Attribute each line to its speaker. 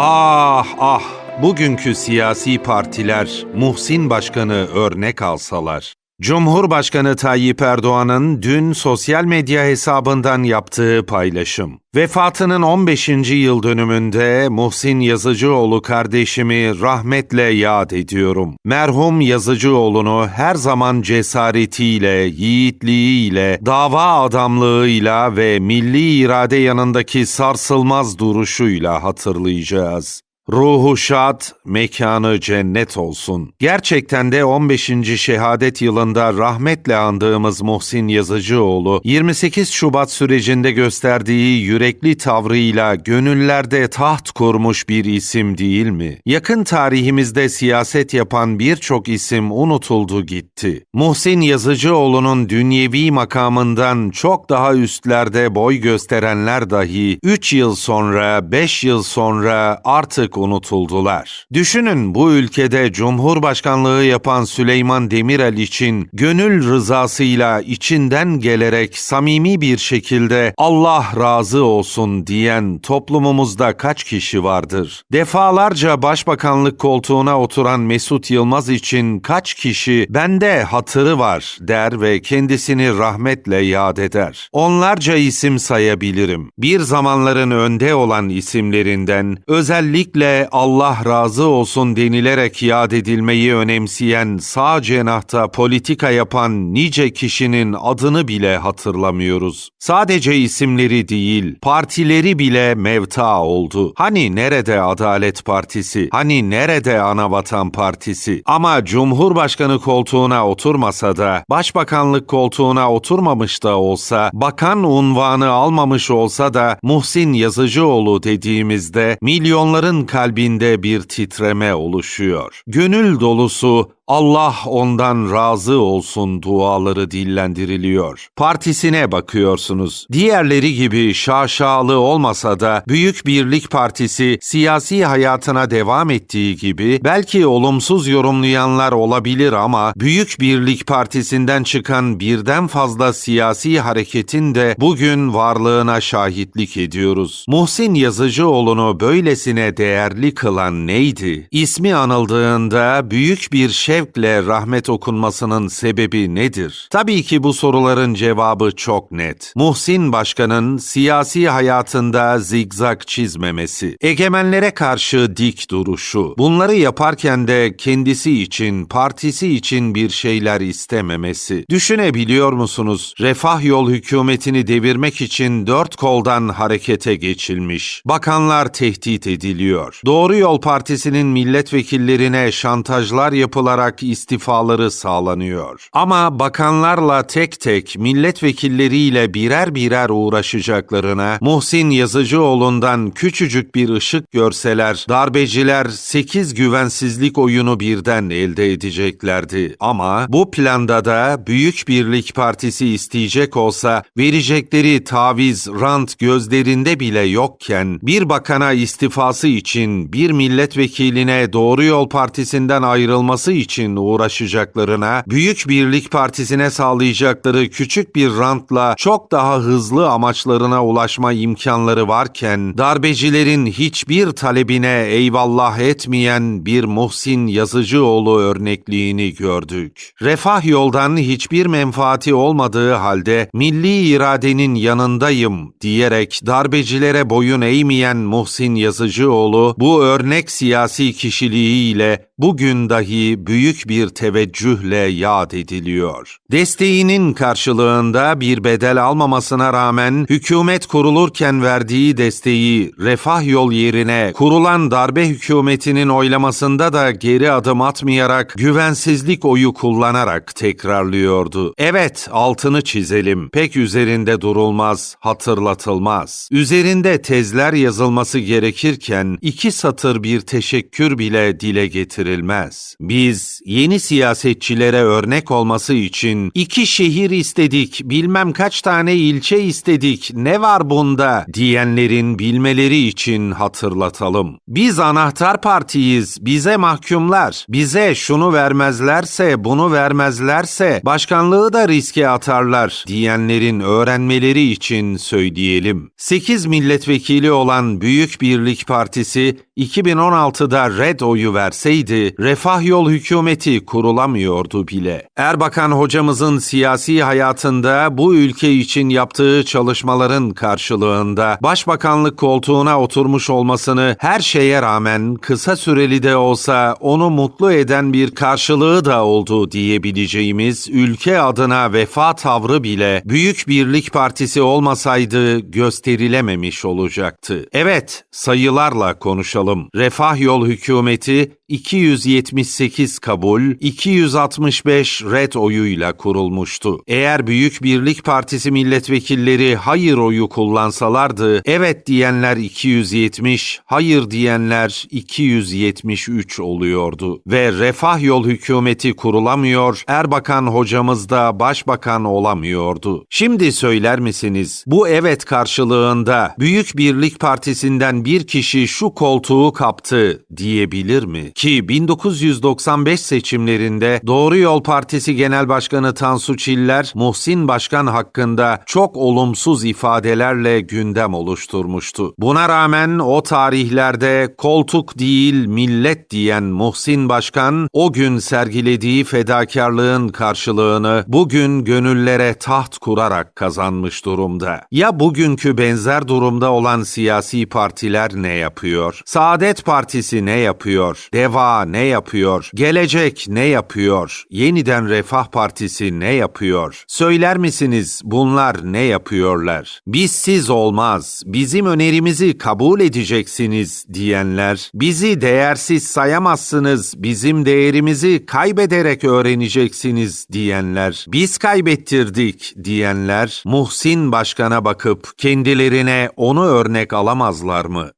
Speaker 1: Ah ah bugünkü siyasi partiler Muhsin Başkan'ı örnek alsalar. Cumhurbaşkanı Tayyip Erdoğan'ın dün sosyal medya hesabından yaptığı paylaşım. Vefatının 15. yıl dönümünde Muhsin Yazıcıoğlu kardeşimi rahmetle yad ediyorum. Merhum Yazıcıoğlu'nu her zaman cesaretiyle, yiğitliğiyle, dava adamlığıyla ve milli irade yanındaki sarsılmaz duruşuyla hatırlayacağız. Ruhu şad, mekanı cennet olsun. Gerçekten de 15. şehadet yılında rahmetle andığımız Muhsin Yazıcıoğlu, 28 Şubat sürecinde gösterdiği yürekli tavrıyla gönüllerde taht kurmuş bir isim değil mi? Yakın tarihimizde siyaset yapan birçok isim unutuldu gitti. Muhsin Yazıcıoğlu'nun dünyevi makamından çok daha üstlerde boy gösterenler dahi 3 yıl sonra, 5 yıl sonra artık unutuldular. Düşünün bu ülkede Cumhurbaşkanlığı yapan Süleyman Demirel için gönül rızasıyla içinden gelerek samimi bir şekilde Allah razı olsun diyen toplumumuzda kaç kişi vardır? Defalarca başbakanlık koltuğuna oturan Mesut Yılmaz için kaç kişi bende hatırı var der ve kendisini rahmetle yad eder. Onlarca isim sayabilirim. Bir zamanların önde olan isimlerinden özellikle Allah razı olsun denilerek yad edilmeyi önemseyen sağ cenahta politika yapan nice kişinin adını bile hatırlamıyoruz. Sadece isimleri değil, partileri bile mevta oldu. Hani nerede Adalet Partisi? Hani nerede Anavatan Partisi? Ama Cumhurbaşkanı koltuğuna oturmasa da, Başbakanlık koltuğuna oturmamış da olsa, bakan unvanı almamış olsa da Muhsin Yazıcıoğlu dediğimizde milyonların kalbinde bir titreme oluşuyor. Gönül dolusu Allah ondan razı olsun duaları dillendiriliyor. Partisine bakıyorsunuz. Diğerleri gibi şaşalı olmasa da Büyük Birlik Partisi siyasi hayatına devam ettiği gibi belki olumsuz yorumlayanlar olabilir ama Büyük Birlik Partisi'nden çıkan birden fazla siyasi hareketin de bugün varlığına şahitlik ediyoruz. Muhsin Yazıcıoğlu'nu böylesine değerli kılan neydi? İsmi anıldığında büyük bir şey şevkle rahmet okunmasının sebebi nedir? Tabii ki bu soruların cevabı çok net. Muhsin Başkan'ın siyasi hayatında zigzag çizmemesi, egemenlere karşı dik duruşu, bunları yaparken de kendisi için, partisi için bir şeyler istememesi. Düşünebiliyor musunuz? Refah yol hükümetini devirmek için dört koldan harekete geçilmiş. Bakanlar tehdit ediliyor. Doğru Yol Partisi'nin milletvekillerine şantajlar yapılarak olarak istifaları sağlanıyor. Ama bakanlarla tek tek milletvekilleriyle birer birer uğraşacaklarına Muhsin Yazıcıoğlu'ndan küçücük bir ışık görseler darbeciler 8 güvensizlik oyunu birden elde edeceklerdi. Ama bu planda da Büyük Birlik Partisi isteyecek olsa verecekleri taviz, rant gözlerinde bile yokken bir bakana istifası için bir milletvekiline Doğru Yol Partisi'nden ayrılması için için uğraşacaklarına, Büyük Birlik Partisi'ne sağlayacakları küçük bir rantla çok daha hızlı amaçlarına ulaşma imkanları varken, darbecilerin hiçbir talebine eyvallah etmeyen bir Muhsin Yazıcıoğlu örnekliğini gördük. Refah yoldan hiçbir menfaati olmadığı halde milli iradenin yanındayım diyerek darbecilere boyun eğmeyen Muhsin Yazıcıoğlu bu örnek siyasi kişiliğiyle bugün dahi büyük bir teveccühle yad ediliyor. Desteğinin karşılığında bir bedel almamasına rağmen hükümet kurulurken verdiği desteği refah yol yerine kurulan darbe hükümetinin oylamasında da geri adım atmayarak güvensizlik oyu kullanarak tekrarlıyordu. Evet altını çizelim. Pek üzerinde durulmaz, hatırlatılmaz. Üzerinde tezler yazılması gerekirken iki satır bir teşekkür bile dile getirilmez değiştirilmez. Biz yeni siyasetçilere örnek olması için iki şehir istedik, bilmem kaç tane ilçe istedik, ne var bunda diyenlerin bilmeleri için hatırlatalım. Biz anahtar partiyiz, bize mahkumlar, bize şunu vermezlerse, bunu vermezlerse başkanlığı da riske atarlar diyenlerin öğrenmeleri için söyleyelim. 8 milletvekili olan Büyük Birlik Partisi 2016'da red oyu verseydi Refah Yol hükümeti kurulamıyordu bile. Erbakan hocamızın siyasi hayatında bu ülke için yaptığı çalışmaların karşılığında başbakanlık koltuğuna oturmuş olmasını her şeye rağmen kısa süreli de olsa onu mutlu eden bir karşılığı da oldu diyebileceğimiz ülke adına vefa tavrı bile Büyük Birlik Partisi olmasaydı gösterilememiş olacaktı. Evet, sayılarla konuşalım. Refah Yol hükümeti 278 kabul, 265 red oyuyla kurulmuştu. Eğer Büyük Birlik Partisi milletvekilleri hayır oyu kullansalardı, evet diyenler 270, hayır diyenler 273 oluyordu. Ve Refah Yol hükümeti kurulamıyor, Erbakan hocamız da başbakan olamıyordu. Şimdi söyler misiniz, bu evet karşılığında Büyük Birlik Partisi'nden bir kişi şu koltuğu kaptı diyebilir mi? Ki 1995 seçimlerinde Doğru Yol Partisi Genel Başkanı Tansu Çiller, Muhsin Başkan hakkında çok olumsuz ifadelerle gündem oluşturmuştu. Buna rağmen o tarihlerde koltuk değil millet diyen Muhsin Başkan, o gün sergilediği fedakarlığın karşılığını bugün gönüllere taht kurarak kazanmış durumda. Ya bugünkü benzer durumda olan siyasi partiler ne yapıyor? Saadet Partisi ne yapıyor? Deva ne yapıyor? Gelecek ne yapıyor? Yeniden Refah Partisi ne yapıyor? Söyler misiniz bunlar ne yapıyorlar? Bizsiz olmaz, bizim önerimizi kabul edeceksiniz diyenler, bizi değersiz sayamazsınız, bizim değerimizi kaybederek öğreneceksiniz diyenler, biz kaybettirdik diyenler, Muhsin Başkan'a bakıp kendilerine onu örnek alamazlar mı?